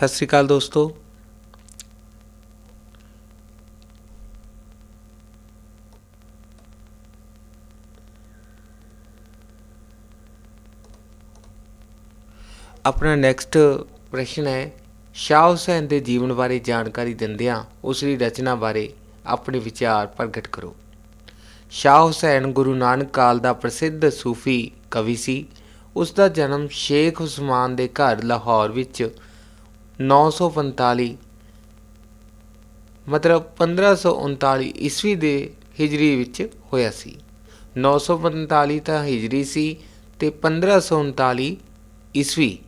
ਸਤਿ ਸ਼੍ਰੀ ਅਕਾਲ ਦੋਸਤੋ। ਆਪਣਾ ਨੈਕਸਟ ਪ੍ਰਸ਼ਨ ਹੈ, ਸ਼ਾਹ ਹੁਸੈਨ ਦੇ ਜੀਵਨ ਬਾਰੇ ਜਾਣਕਾਰੀ ਦਿੰਦਿਆਂ ਉਸ ਦੀ ਰਚਨਾ ਬਾਰੇ ਆਪਣੇ ਵਿਚਾਰ ਪ੍ਰਗਟ ਕਰੋ। ਸ਼ਾਹ ਹੁਸੈਨ ਗੁਰੂ ਨਾਨਕ ਕਾਲ ਦਾ ਪ੍ਰਸਿੱਧ ਸੂਫੀ ਕਵੀ ਸੀ। ਉਸ ਦਾ ਜਨਮ ਸ਼ੇਖ ਉਸਮਾਨ ਦੇ ਘਰ ਲਾਹੌਰ ਵਿੱਚ 945 ਮਤਲਬ 1539 ਈਸਵੀ ਦੇ ਹਿਜਰੀ ਵਿੱਚ ਹੋਇਆ ਸੀ। 945 ਤਾਂ ਹਿਜਰੀ ਸੀ ਤੇ 1539 ਈਸਵੀ।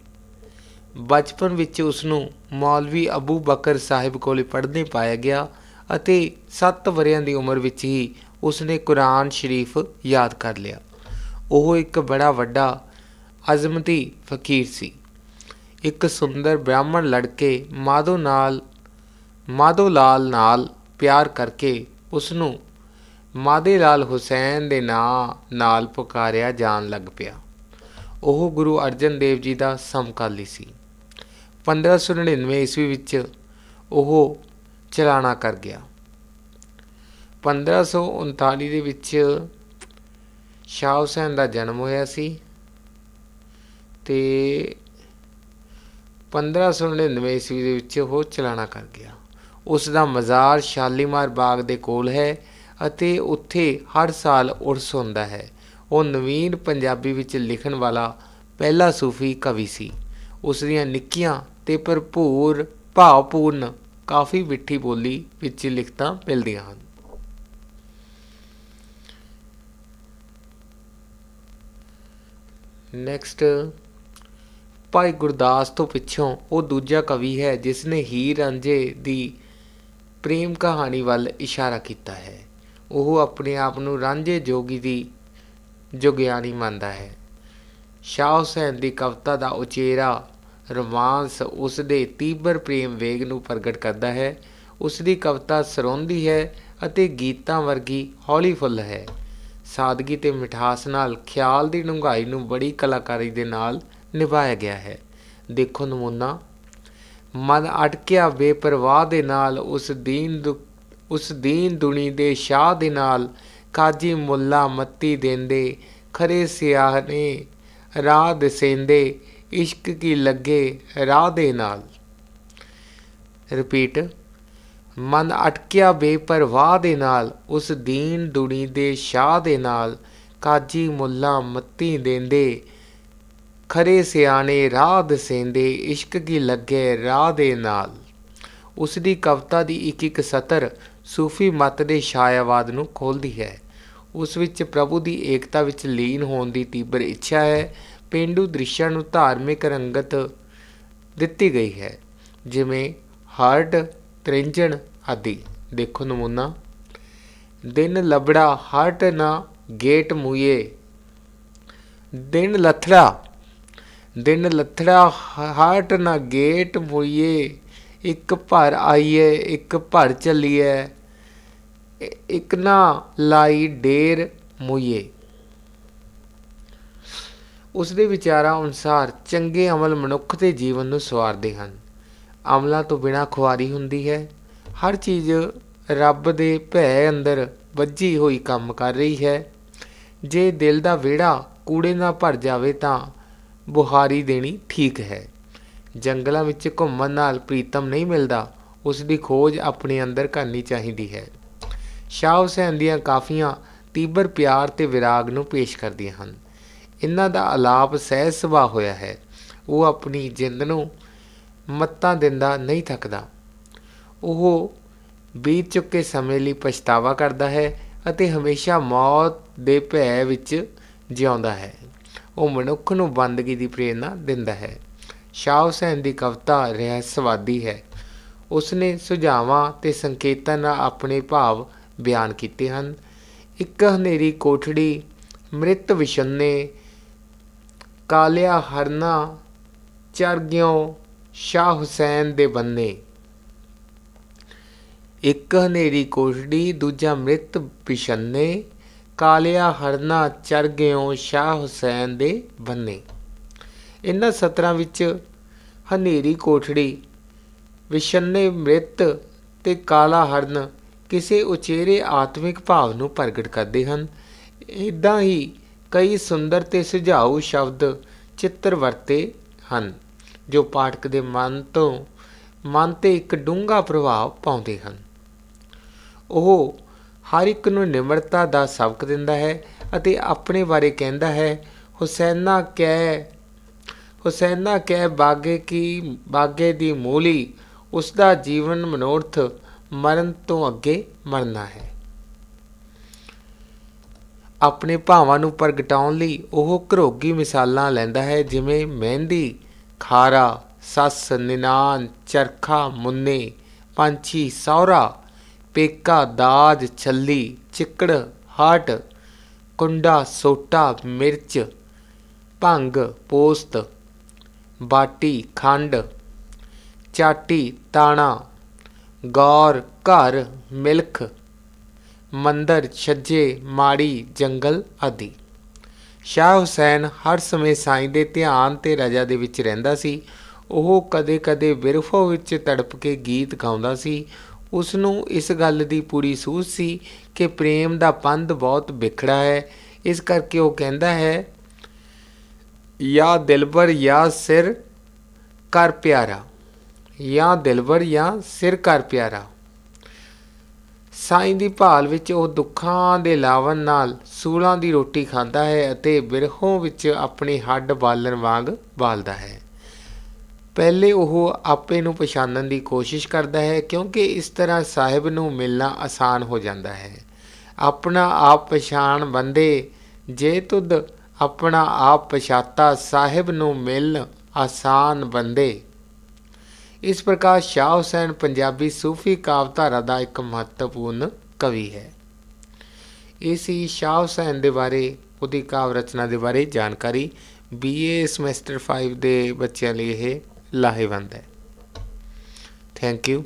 ਬਚਪਨ ਵਿੱਚ ਉਸ ਨੂੰ ਮੌਲਵੀ ਅਬੂ ਬਕਰ ਸਾਹਿਬ ਕੋਲੇ ਪੜ੍ਹਨੇ ਪਾਇਆ ਗਿਆ ਅਤੇ 7 ਵਰਿਆਂ ਦੀ ਉਮਰ ਵਿੱਚ ਹੀ ਉਸ ਨੇ ਕੁਰਾਨ ਸ਼ਰੀਫ ਯਾਦ ਕਰ ਲਿਆ। ਉਹ ਇੱਕ ਬੜਾ ਵੱਡਾ ਅਜ਼ਮਤੀ ਫਕੀਰ ਸੀ। ਇੱਕ ਸੁੰਦਰ ਬ੍ਰਾਹਮਣ ਲੜਕੇ ਮਾਧੋ ਨਾਲ, ਮਾਧੋ ਲਾਲ ਨਾਲ ਪਿਆਰ ਕਰਕੇ ਉਸ ਨੂੰ ਮਾਦੇ ਲਾਲ ਹੁਸੈਨ ਦੇ ਨਾਂ ਨਾਲ ਪੁਕਾਰਿਆ ਜਾਣ ਲੱਗ ਪਿਆ। ਉਹ ਗੁਰੂ ਅਰਜਨ ਦੇਵ ਜੀ ਦਾ ਸਮਕਾਲੀ ਸੀ। 1599 ਈਸਵੀ ਵਿੱਚ ਉਹ ਚਲਾਣਾ ਕਰ ਗਿਆ। 1539 ਦੇ ਵਿੱਚ ਸ਼ਾਹ ਹੁਸੈਨ ਦਾ ਜਨਮ ਹੋਇਆ ਸੀ ਤੇ 1599 ਈਸਵੀ ਦੇ ਵਿੱਚ ਉਹ ਚਲਾਣਾ ਕਰ ਗਿਆ। ਉਸ ਦਾ ਮਜ਼ਾਰ ਸ਼ਾਲੀਮਾਰ ਬਾਗ ਦੇ ਕੋਲ ਹੈ ਅਤੇ ਉੱਥੇ ਹਰ ਸਾਲ ਉਰਸ ਹੁੰਦਾ ਹੈ। ਉਹ ਨਵੀਨ ਪੰਜਾਬੀ ਵਿੱਚ ਲਿਖਣ ਵਾਲਾ ਪਹਿਲਾ ਸੂਫੀ ਕਵੀ ਸੀ। ਉਸ ਦੀਆਂ ਨਿੱਕੀਆਂ ਤੇ ਭਰਪੂਰ, ਭਾਵਪੂਰਨ, ਕਾਫੀ ਮਿੱਠੀ ਬੋਲੀ ਵਿੱਚ ਲਿਖਤਾਂ ਮਿਲਦੀਆਂ ਹਨ। ਨੈਕਸਟ ਭਾਈ ਗੁਰਦਾਸ ਤੋਂ ਪਿੱਛੋਂ ਉਹ ਦੂਜਾ ਕਵੀ ਹੈ ਜਿਸ ਨੇ ਹੀਰ ਰਾਂਝੇ ਦੀ ਪ੍ਰੇਮ ਕਹਾਣੀ ਵੱਲ ਇਸ਼ਾਰਾ ਕੀਤਾ ਹੈ। ਉਹ ਆਪਣੇ ਆਪ ਨੂੰ ਰਾਂਝੇ ਜੋਗੀ ਦੀ ਜੋਗਿਆਨੀ ਮੰਨਦਾ ਹੈ। ਸ਼ਾਹ ਹੁਸੈਨ ਦੀ ਕਵਿਤਾ ਦਾ ਉਚੇਰਾ ਰੋਮਾਂਸ ਉਸ ਦੇ ਤੀਬਰ ਪ੍ਰੇਮ ਵੇਗ ਨੂੰ ਪ੍ਰਗਟ ਕਰਦਾ ਹੈ। ਉਸ ਦੀ ਕਵਿਤਾ ਸਰੋਂਦੀ ਹੈ ਅਤੇ ਗੀਤਾਂ ਵਰਗੀ ਹੌਲੀ ਫੁੱਲ ਹੈ। ਸਾਦਗੀ ਤੇ ਮਿਠਾਸ ਨਾਲ ਖਿਆਲ ਦੀ ਡੂੰਘਾਈ ਨੂੰ ਬੜੀ ਕਲਾਕਾਰੀ ਦੇ ਨਾਲ ਨਿਭਾਇਆ ਗਿਆ ਹੈ। ਦੇਖੋ ਨਮੂਨਾ, ਮਨ ਅਟਕਿਆ ਬੇਪਰਵਾਹ ਦੇ ਨਾਲ ਉਸ ਦੀਨ ਉਸ ਦੀਨ ਦੁਨੀ ਦੇ ਸ਼ਾਹ ਦੇ ਨਾਲ ਕਾਜੀ ਮੁੱਲਾ ਮੱਤੀ ਦੇਂਦੇ, ਖਰੇ ਸਿਆਹ ਨੇ ਰਾਹ ਦਸੇਂਦੇ, ਇਸ਼ਕ ਕੀ ਲੱਗੇ ਰਾਹ ਦੇ ਨਾਲ। ਰਿਪੀਟ ਮਨ ਅਟਕਿਆ ਬੇਪਰਵਾਹ ਦੇ ਨਾਲ ਉਸ ਦੀਨ ਦੁਨੀ ਦੇ ਸ਼ਾਹ ਦੇ ਨਾਲ ਕਾਜੀ ਮੁੱਲਾ ਮੱਤੀ ਦੇਂਦੇ ਖਰੇ ਸਿਆਣੇ ਰਾਹ ਦਸੇਂਦੇ, ਇਸ਼ਕ ਕੀ ਲੱਗੇ ਰਾਹ ਦੇ ਨਾਲ। ਉਸ ਦੀ ਕਵਿਤਾ ਦੀ ਇੱਕ ਇੱਕ ਸਤਰ ਸੂਫੀ ਮਤ ਦੇ ਛਾਇਆਵਾਦ ਨੂੰ ਖੋਲਦੀ ਹੈ। ਉਸ ਵਿੱਚ ਪ੍ਰਭੂ ਦੀ ਏਕਤਾ ਵਿੱਚ ਲੀਨ ਹੋਣ ਦੀ ਤੀਬਰ ਇੱਛਾ ਹੈ। ਪੇਂਡੂ ਦ੍ਰਿਸ਼ਾਂ ਨੂੰ ਧਾਰਮਿਕ ਰੰਗਤ ਦਿੱਤੀ ਗਈ ਹੈ। ਜਿਵੇਂ ਹਾਰਟ ਤ੍ਰਿੰਜਣ ਆਦਿ। ਦੇਖੋ ਨਮੂਨਾ। ਦਿਨ ਲਬੜਾ ਹਟ ਨਾ ਗੇਟ ਮੂਏ ਦਿਨ ਲਥੜਾ ਦਿਨ ਲੱਥੜਾ ਹਟ ਨਾ ਗੇਟ ਮੋਈਏ, ਇੱਕ ਭਰ ਆਈਏ, ਇੱਕ ਭਰ ਚੱਲੀਏ, ਇੱਕ ਨਾ ਲਾਈ ਡੇਰ ਮੂਏ ਉਸ ਦੇ ਵਿਚਾਰਾਂ ਅਨੁਸਾਰ ਚੰਗੇ ਅਮਲ ਮਨੁੱਖ ਦੇ ਜੀਵਨ ਨੂੰ ਸਵਾਰਦੇ ਹਨ। ਅਮਲਾਂ ਤੋਂ ਬਿਨਾ ਖੁਆਰੀ ਹੁੰਦੀ ਹੈ। ਹਰ ਚੀਜ਼ ਰੱਬ ਦੇ ਭੈ ਅੰਦਰ ਵੱਜੀ ਹੋਈ ਕੰਮ ਕਰ ਰਹੀ ਹੈ। ਜੇ ਦਿਲ ਦਾ ਵਿਹੜਾ ਕੂੜੇ ਨਾਲ ਭਰ ਜਾਵੇ ਤਾਂ ਬੁਹਾਰੀ ਦੇਣੀ ਠੀਕ ਹੈ। ਜੰਗਲਾਂ ਵਿੱਚ ਘੁੰਮਣ ਨਾਲ ਪ੍ਰੀਤਮ ਨਹੀਂ ਮਿਲਦਾ, ਉਸ ਦੀ ਖੋਜ ਆਪਣੇ ਅੰਦਰ ਕਰਨੀ ਚਾਹੀਦੀ ਹੈ। ਸ਼ਾਹ ਹੁਸੈਨ ਦੀਆਂ ਕਾਫੀਆਂ ਤੀਬਰ ਪਿਆਰ ਤੇ ਵਿਰਾਗ ਨੂੰ ਪੇਸ਼ ਕਰਦੀਆਂ ਹਨ। ਇਹਨਾਂ ਦਾ ਆਲਾਪ ਸਹਿਜ ਸੁਭਾਅ ਹੋਇਆ ਹੈ। ਉਹ ਆਪਣੀ ਜਿੰਦ ਨੂੰ ਮੱਤਾਂ ਦਿੰਦਾ ਨਹੀਂ ਥੱਕਦਾ। ਉਹ ਬੀਤ ਚੁੱਕੇ ਸਮੇਂ ਲਈ ਪਛਤਾਵਾ ਕਰਦਾ ਹੈ ਅਤੇ ਹਮੇਸ਼ਾ ਮੌਤ ਦੇ ਭੈ ਵਿੱਚ ਜਿਉਂਦਾ ਹੈ। ਉਹ ਮਨੁੱਖ ਨੂੰ ਬੰਦਗੀ ਦੀ ਪ੍ਰੇਰਣਾ ਦਿੰਦਾ ਹੈ। ਸ਼ਾਹ ਹੁਸੈਨ ਦੀ ਕਵਿਤਾ ਰਹੱਸਵਾਦੀ ਹੈ। ਉਸਨੇ ਸੁਝਾਵਾਂ ਤੇ ਸੰਕੇਤਾਂ ਨਾਲ ਆਪਣੇ ਭਾਵ ਬਿਆਨ ਕੀਤੇ ਹਨ। ਇੱਕ ਹਨੇਰੀ ਕੋਠੜੀ, ਮ੍ਰਿਤ ਵਿਸ਼ੰਨੇ ਕਾਲਿਆ ਹਰਨਾ ਚਰ ਗਿਓ ਸ਼ਾਹ ਹੁਸੈਨ ਦੇ ਬੰਨੇ। ਇੱਕ ਹਨੇਰੀ ਕੋਠੜੀ, ਦੂਜਾ ਮ੍ਰਿਤ ਪਿਸ਼ੰਨੇ ਕਾਲਿਆ ਹਰਨਾ ਚਰ ਗਿਓ ਸ਼ਾਹ ਹੁਸੈਨ ਦੇ ਬੰਨੇ। ਇਹਨਾਂ ਸਤਰਾਂ ਵਿੱਚ ਹਨੇਰੀ ਕੋਠੜੀ ਵਿਸ਼ੰਨੇ ਮ੍ਰਿਤ ਤੇ ਕਾਲਾ ਹਰਨ ਕਿਸੇ ਉਚੇਰੇ ਆਤਮਿਕ ਭਾਵ ਨੂੰ ਪ੍ਰਗਟ ਕਰਦੇ ਹਨ। ਇਦਾਂ ਹੀ ਕਈ ਸੁੰਦਰ ਤੇ ਸੁਝਾਊ ਸ਼ਬਦ ਚਿੱਤਰ ਵਰਤੇ ਹਨ, ਜੋ ਪਾਠਕ ਦੇ ਮਨ ਤੋਂ ਮਨ ਤੇ ਇੱਕ ਡੂੰਘਾ ਪ੍ਰਭਾਵ ਪਾਉਂਦੇ ਹਨ। ਉਹ ਹਰ ਇੱਕ ਨੂੰ ਨਿਮਰਤਾ ਦਾ ਸਬਕ ਦਿੰਦਾ ਹੈ ਅਤੇ ਆਪਣੇ ਬਾਰੇ ਕਹਿੰਦਾ ਹੈ, ਹੁਸੈਨਾ ਕਹਿ ਹੁਸੈਨਾ ਕਹਿ ਬਾਗੇ ਕੀ, ਬਾਗੇ ਦੀ ਮੂਲੀ ਉਸ ਦਾ ਜੀਵਨ ਮਨੋਰਥ ਮਰਨ ਤੋਂ ਅੱਗੇ ਮਰਨਾ ਹੈ। ਆਪਣੇ ਭਾਵਾਂ ਨੂੰ ਪ੍ਰਗਟਾਉਣ ਲਈ ਉਹ ਘਰੋਗੀ ਮਿਸਾਲਾਂ ਲੈਂਦਾ ਹੈ, ਜਿਵੇਂ ਮਹਿੰਦੀ, ਖਾਰਾ, ਸੱਸ ਨਿਨਾਨ ਚਰਖਾ, ਮੁੰਨੇ, ਪੰਛੀ ਸੌਰਾ ਪੇਕਾ ਦਾਜ ਛੱਲੀ, ਚਿੱਕੜ, ਹਾਟ, ਕੁੰਡਾ, ਸੋਟਾ, ਮਿਰਚ, ਭੰਗ, ਪੋਸਤ, ਬਾਟੀ, ਖੰਡ, ਚਾਟੀ, ਤਾਣਾ, ਗੌਰ, ਘਰ, ਮਿਲਖ, ਮੰਦਰ, ਛੱਜੇ, ਮਾੜੀ, ਜੰਗਲ ਆਦਿ। ਸ਼ਾਹ ਹੁਸੈਨ ਹਰ ਸਮੇਂ ਸਾਈਂ ਦੇ ਧਿਆਨ ਤੇ ਰਜਾ ਦੇ ਵਿੱਚ ਰਹਿੰਦਾ ਸੀ। ਉਹ ਕਦੇ-ਕਦੇ ਵਿਰਫੋ ਵਿੱਚ ਤੜਪ ਕੇ ਗੀਤ ਗਾਉਂਦਾ ਸੀ। ਉਸ ਨੂੰ ਇਸ ਗੱਲ ਦੀ ਪੂਰੀ ਸੂਝ ਸੀ ਕਿ ਪ੍ਰੇਮ ਦਾ ਪੰਧ ਬਹੁਤ ਵਿਖੜਾ ਹੈ। ਇਸ ਕਰਕੇ ਉਹ ਕਹਿੰਦਾ ਹੈ, ਯਾ ਦਿਲਬਰ ਯਾ ਸਿਰ ਕਰ ਪਿਆਰਾ। ਯਾ ਦਿਲਬਰ ਯਾ ਸਿਰ ਕਰ ਪਿਆਰਾ। ਸਾਈਂ ਦੀ ਭਾਲ ਵਿੱਚ ਉਹ ਦੁੱਖਾਂ ਦੇ ਲਾਵਣ ਨਾਲ ਸੂਲਾਂ ਦੀ ਰੋਟੀ ਖਾਂਦਾ ਹੈ ਅਤੇ ਬਿਰਹੋਂ ਵਿੱਚ ਆਪਣੇ ਹੱਡ ਬਾਲਣ ਵਾਂਗ ਬਾਲਦਾ ਹੈ। ਪਹਿਲੇ ਉਹ ਆਪੇ ਨੂੰ ਪਛਾਣਨ ਦੀ ਕੋਸ਼ਿਸ਼ ਕਰਦਾ ਹੈ, ਕਿਉਂਕਿ ਇਸ ਤਰ੍ਹਾਂ ਸਾਹਿਬ ਨੂੰ ਮਿਲਣਾ ਆਸਾਨ ਹੋ ਜਾਂਦਾ ਹੈ। ਆਪਣਾ ਆਪ ਪਛਾਣ ਬੰਦੇ, ਜੇ ਤੁਧ ਆਪਣਾ ਆਪ ਪਛਾਤਾ, ਸਾਹਿਬ ਨੂੰ ਮਿਲਣ ਆਸਾਨ ਬੰਦੇ। ਇਸ ਪ੍ਰਕਾਰ ਸ਼ਾਹ ਹੁਸੈਨ ਪੰਜਾਬੀ ਸੂਫੀ ਕਾਵਧਾਰਾ ਦਾ ਇੱਕ ਮਹੱਤਵਪੂਰਨ ਕਵੀ ਹੈ। ਇਹ ਸੀ ਸ਼ਾਹ ਹੁਸੈਨ ਦੇ ਬਾਰੇ, ਉਹਦੀ ਕਾਵ ਰਚਨਾ ਦੇ ਬਾਰੇ ਜਾਣਕਾਰੀ। ਬੀਏ ਸਮੈਸਟਰ 5 ਦੇ ਬੱਚਿਆਂ ਲਈ ਇਹ ਲਾਹੇਵੰਦ ਹੈ ਥੈਂਕ ਯੂ